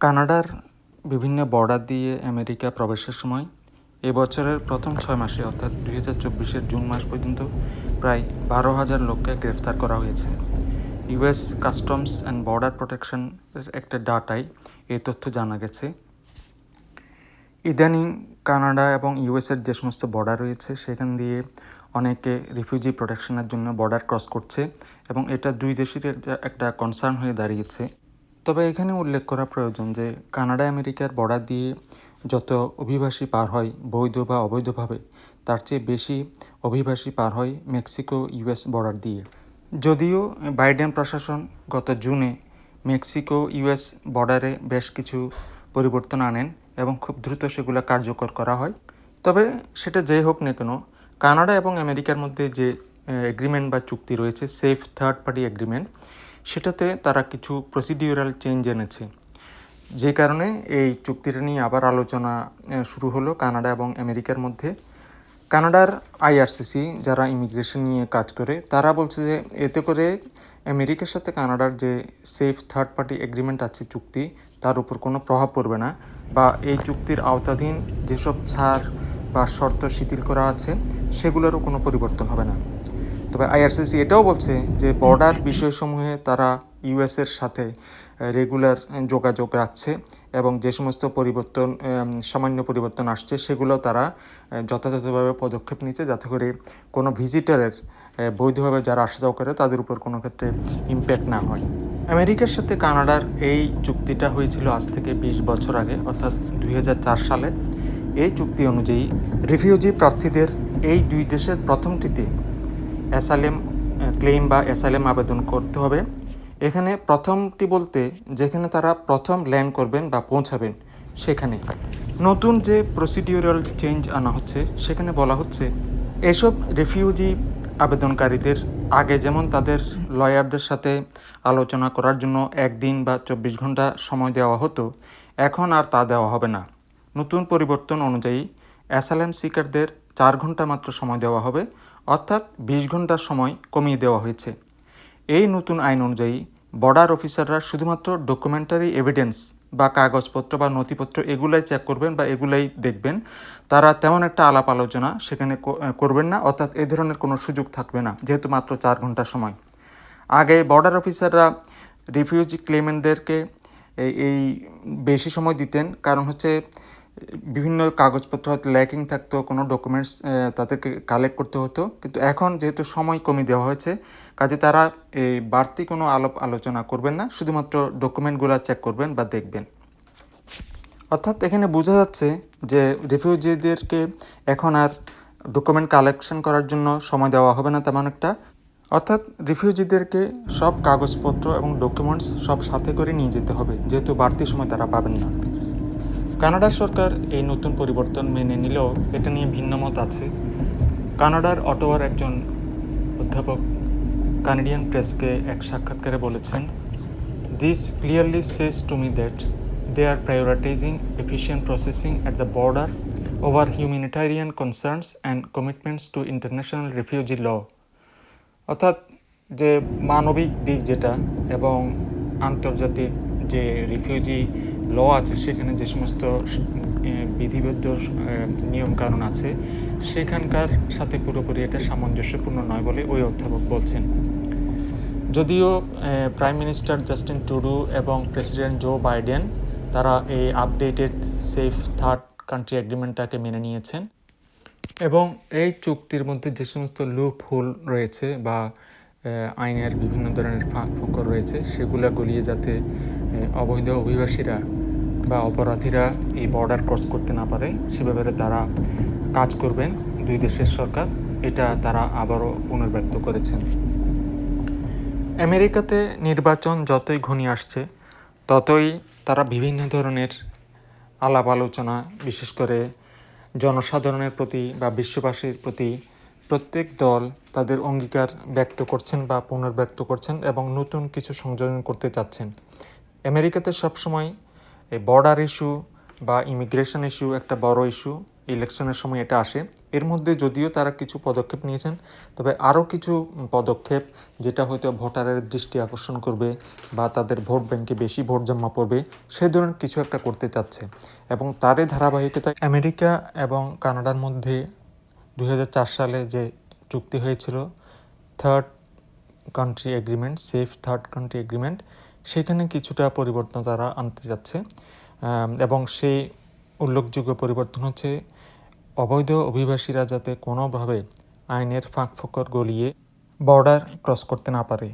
কানাডার বিভিন্ন বর্ডার দিয়ে আমেরিকা প্রবেশের সময় এবছরের প্রথম ছয় মাসে, অর্থাৎ দুই হাজার চব্বিশের জুন মাস পর্যন্ত প্রায় বারো হাজার লোককে গ্রেফতার করা হয়েছে। ইউএস কাস্টমস অ্যান্ড বর্ডার প্রোটেকশনের একটা ডাটায় এই তথ্য জানা গেছে। ইদানিং কানাডা এবং ইউএসের যে সমস্ত বর্ডার রয়েছে, সেখান দিয়ে অনেকে রিফিউজি প্রোটেকশনের জন্য বর্ডার ক্রস করছে এবং এটা দুই দেশের একটা- একটা কনসার্ন হয়ে দাঁড়িয়েছে। তবে এখানে উল্লেখ করা প্রয়োজন যে কানাডা, আমেরিকার বর্ডার দিয়ে যত অভিবাসী পার হয় বৈধ বা অবৈধভাবে, তার চেয়ে বেশি অভিবাসী পার হয় মেক্সিকো ইউএস বর্ডার দিয়ে। যদিও বাইডেন প্রশাসন গত জুনে মেক্সিকো ইউএস বর্ডারে বেশ কিছু পরিবর্তন আনেন এবং খুব দ্রুত সেগুলো কার্যকর করা হয়। তবে সেটা যেই হোক না কেন, কানাডা এবং আমেরিকার মধ্যে যে এগ্রিমেন্ট বা চুক্তি রয়েছে সেফ থার্ড পার্টি এগ্রিমেন্ট সেটাতে তারা কিছু প্রসিডিউরাল চেঞ্জ এনেছে। যে কারণে এই চুক্তিটা নিয়ে আবার আলোচনা শুরু হলো কানাডা এবং আমেরিকার মধ্যে। কানাডার আইআরসিসি যারা ইমিগ্রেশন নিয়ে কাজ করে, তারা বলছে যে এতে করে আমেরিকার সাথে কানাডার যে সেফ থার্ড পার্টি এগ্রিমেন্ট আছে চুক্তি, তার উপর কোনো প্রভাব পড়বে না বা এই চুক্তির আওতাধীন যেসব ছাড় বা শর্ত শিথিল করা আছে, সেগুলোরও কোনো পরিবর্তন হবে না। তবে আইআরসিসি এটাও বলছে যে বর্ডার বিষয়সমূহে তারা ইউএসের সাথে রেগুলার যোগাযোগ রাখছে এবং যে সমস্ত পরিবর্তন সামান্য পরিবর্তন আসছে সেগুলো তারা যথাযথভাবে পদক্ষেপ নিচ্ছে যাতে করে কোনো ভিজিটারের বৈধভাবে যারা আসা যাওয়া করে তাদের উপর কোনো ক্ষেত্রে ইম্প্যাক্ট না হয়। আমেরিকার সাথে কানাডার এই চুক্তিটা হয়েছিল আজ থেকে বিশ বছর আগে, অর্থাৎ দুই হাজার চার সালে। এই চুক্তি অনুযায়ী রিফিউজি প্রার্থীদের এই দুই দেশের প্রথমটিতে অ্যাসাইলেম ক্লেম বা অ্যাসাইলেম আবেদন করতে হবে। এখানে প্রথমটি বলতে যেখানে তারা প্রথম ল্যান্ড করবেন বা পৌঁছাবেন, সেখানে। নতুন যে প্রসিডিউরাল চেঞ্জ আনা হচ্ছে, সেখানে বলা হচ্ছে এসব রিফিউজি আবেদনকারীদের আগে যেমন তাদের লয়ারদের সাথে আলোচনা করার জন্য একদিন বা চব্বিশ ঘণ্টা সময় দেওয়া হতো, এখন আর তা দেওয়া হবে না। নতুন পরিবর্তন অনুযায়ী অ্যাসালাম সিকারদের চার ঘণ্টা মাত্র সময় দেওয়া হবে। অর্থাৎ বিশ ঘণ্টার সময় কমিয়ে দেওয়া হয়েছে। এই নতুন আইন অনুযায়ী বর্ডার অফিসাররা শুধুমাত্র ডকুমেন্টারি এভিডেন্স বা কাগজপত্র বা নথিপত্র এগুলাই চেক করবেন বা এগুলাই দেখবেন। তারা তেমন একটা আলাপ আলোচনা সেখানে করবেন না। অর্থাৎ এই ধরনের কোনো সুযোগ থাকবে না, যেহেতু মাত্র চার ঘণ্টা সময়। আগে বর্ডার অফিসাররা রিফিউজি ক্লেমেন্টদেরকে এই এই বেশি সময় দিতেন। কারণ হচ্ছে বিভিন্ন কাগজপত্র হয়তো ল্যাকিং থাকতো, কোনো ডকুমেন্টস তাদেরকে কালেক্ট করতে হতো। কিন্তু এখন যেহেতু সময় কমিয়ে দেওয়া হয়েছে, কাজে তারা এই বাড়তি কোনো আলাপ আলোচনা করবেন না, শুধুমাত্র ডকুমেন্টগুলো চেক করবেন বা দেখবেন। অর্থাৎ এখানে বোঝা যাচ্ছে যে রিফিউজিদেরকে এখন আর ডকুমেন্ট কালেকশন করার জন্য সময় দেওয়া হবে না তেমন একটা। অর্থাৎ রিফিউজিদেরকে সব কাগজপত্র এবং ডকুমেন্টস সব সাথে করে নিয়ে যেতে হবে, যেহেতু বাড়তি সময় তারা পাবেন না। কানাডার সরকার এই নতুন পরিবর্তন মেনে নিলেও এটা নিয়ে ভিন্নমত আছে। কানাডার অটোয়ার একজন অধ্যাপক কানাডিয়ান প্রেসকে এক সাক্ষাৎকারে বলেছেন this clearly says to me that they are prioritizing efficient processing at the border over humanitarian concerns and commitments to international refugee law অর্থাৎ যে মানবিক দিক যেটা এবং আন্তর্জাতিক যে রিফিউজি ল আছে, সেখানে যে সমস্ত বিধিবদ্ধ নিয়মকানুন আছে, সেখানকার সাথে পুরোপুরি এটা সামঞ্জস্যপূর্ণ নয় বলে ওই অধ্যাপক বলছেন। যদিও প্রাইম মিনিস্টার জাস্টিন টুডু এবং প্রেসিডেন্ট জো বাইডেন তারা এই আপডেটেড সেফ থার্ড কান্ট্রি এগ্রিমেন্টটাকে মেনে নিয়েছেন এবং এই চুক্তির মধ্যে যে সমস্ত লুপ হোল রয়েছে বা আইনের বিভিন্ন ধরনের ফাঁক ফোকর রয়েছে, সেগুলো গলিয়ে যাতে অবৈধ অভিবাসীরা বা অপরাধীরা এই বর্ডার ক্রস করতে না পারে, সে ব্যাপারে তারা কাজ করবেন দুই দেশের সরকার। এটা তারা আবারও পুনর্ব্যক্ত করেছেন। আমেরিকাতে নির্বাচন যতই ঘনিয়ে আসছে, ততই তারা বিভিন্ন ধরনের আলাপ আলোচনা, বিশেষ করে জনসাধারণের প্রতি বা বিশ্ববাসীর প্রতি প্রত্যেক দল তাদের অঙ্গীকার ব্যক্ত করছেন বা পুনর্ব্যক্ত করছেন এবং নতুন কিছু সংযোজন করতে চাচ্ছেন। আমেরিকাতে সবসময় এই বর্ডার ইস্যু বা ইমিগ্রেশন ইস্যু একটা বড় ইস্যু ইলেকশনের সময় এটা আসে। এর মধ্যে যদিও তারা কিছু পদক্ষেপ নিয়েছেন, তবে আরও কিছু পদক্ষেপ যেটা হয়তো ভোটারের দৃষ্টি আকর্ষণ করবে বা তাদের ভোট ব্যাংকে বেশি ভোট জমা পড়বে, সে ধরনের কিছু একটা করতে চাচ্ছে। এবং তারই ধারাবাহিকতা আমেরিকা এবং কানাডার মধ্যে দু হাজার চার সালে যে চুক্তি হয়েছিল third country agreement safe third country agreement সেখানে কিছুটা পরিবর্তন তারা আনতে যাচ্ছে এবং সেই উল্লেখযোগ্য পরিবর্তন হচ্ছে অবৈধ অভিবাসীরা যাতে কোনোভাবে আইনের ফাঁক ফোকর গলিয়ে বর্ডার ক্রস করতে না পারে।